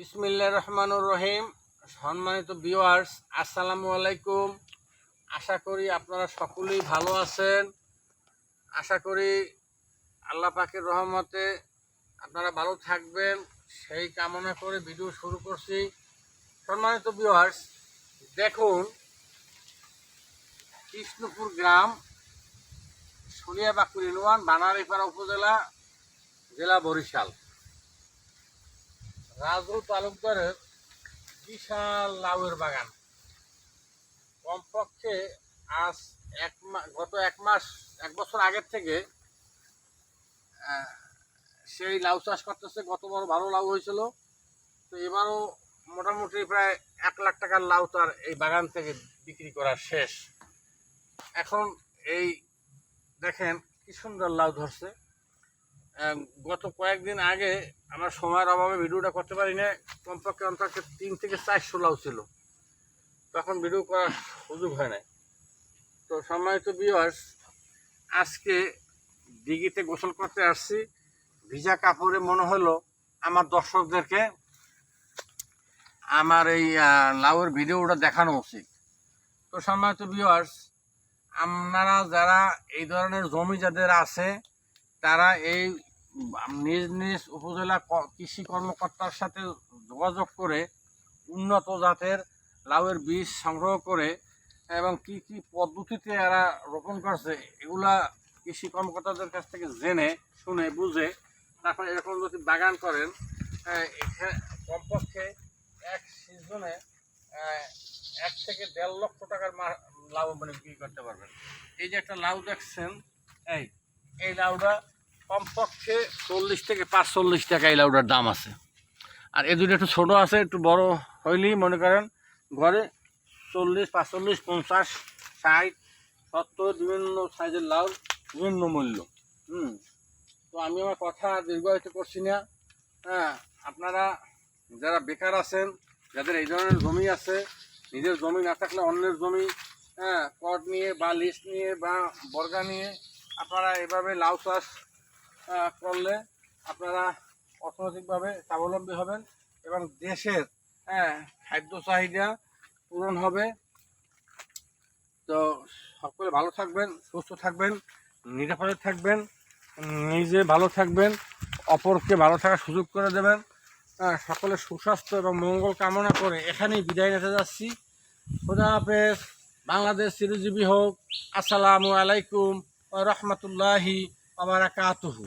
বিসমিল্লা রহমানুর রহিম। সম্মানিত ভিউয়ার্স আসসালামু আলাইকুম। আশা করি আপনারা সকলেই ভালো আছেন। আশা করি আল্লাহ পাকের রহমতে আপনারা ভালো থাকবেন। সেই কামনা করে ভিডিও শুরু করছি। সম্মানিত ভিউয়ার্স দেখুন, কৃষ্ণপুর গ্রাম সুলিয়াবাকুর ইউনিয়ন বানারিপাড়া উপজেলা, জেলা বরিশাল। রাজুল তালুকদারের বিশাল লাউয়ের বাগান। কমপক্ষে আজ এক গত এক মাস, এক বছর আগের থেকে সেই লাউ চাষ করতেছে। গত বড় ভালো লাউ হয়েছিল। তো এবারও মোটামুটি প্রায় এক লাখ টাকার লাউ তার এই বাগান থেকে বিক্রি করা শেষ। এখন এই দেখেন কি সুন্দর লাউ ধরছে। গত কয়েকদিন আগে আমার সময়ের অভাবে ভিডিওটা করতে পারি না কমপক্ষে অন্তত তিন থেকে চারশো লাউ ছিল। তখন ভিডিও করার সুযোগ হয় নাই। তো সম্মানিত বিয়ার্স আজকে দিঘিতে গোসল করতে আসছি। ভিজা কাপড়ে মনে হলো আমার দর্শকদেরকে আমার এই লাউয়ের ভিডিওটা দেখানো উচিত। তো সম্মানিত বিয়ার্স আপনারা যারা এই ধরনের জমি যাদের আছে, তারা এই নিজ নিজ উপজেলা কৃষি কর্মকর্তার সাথে যোগাযোগ করে উন্নত জাতের লাউয়ের বীজ সংগ্রহ করে এবং কি কি পদ্ধতিতে এরা রোপণ করছে, এগুলা কৃষি কর্মকর্তাদের কাছ থেকে জেনে, শুনে, বুঝে, তারপর এরকম যদি বাগান করেন কমপক্ষে এক সিজনে এক থেকে দেড় লক্ষ টাকার লাউ মানে বিক্রি করতে পারবেন। এই যে একটা লাউ দেখছেন, এই এই লাউটা কমপক্ষে চল্লিশ থেকে পাঁচচল্লিশ টাকা এই লাউটার দাম আছে। আর এই দুটো একটু ছোটো আছে, একটু বড় হইলেই মনে করেন ঘরে চল্লিশ, পাঁচচল্লিশ, পঞ্চাশ, ষাট, সত্তর, বিভিন্ন সাইজের লাউ, বিভিন্ন মূল্য। হুম। তো আমি আমার কথা দীর্ঘায়িত করছি না। হ্যাঁ আপনারা যারা বেকার আছেন, যাদের এই ধরনের জমি আছে, নিজের জমি না থাকলে অন্যের জমি হ্যাঁ কট নিয়ে বা লিস্ট নিয়ে বা বর্গা নিয়ে আপনারা এভাবে লাউ চাষ করলে আপনারা অর্থনৈতিকভাবে স্বাবলম্বী হবেন এবং দেশের হ্যাঁ খাদ্য চাহিদা পূরণ হবে। তো সকলে ভালো থাকবেন সুস্থ থাকবেন নিরাপদে থাকবেন নিজে ভালো থাকবেন অপরকে ভালো থাকার সুযোগ করে দেবেন। হ্যাঁ, সকলের সুস্বাস্থ্য এবং মঙ্গল কামনা করে এখানেই বিদায় নিতে যাচ্ছি। খোদা হাফেজ বাংলাদেশ চিরজীবী হোক। আসসালামু আলাইকুম রহমতুল্লাহি আবার কাতুহু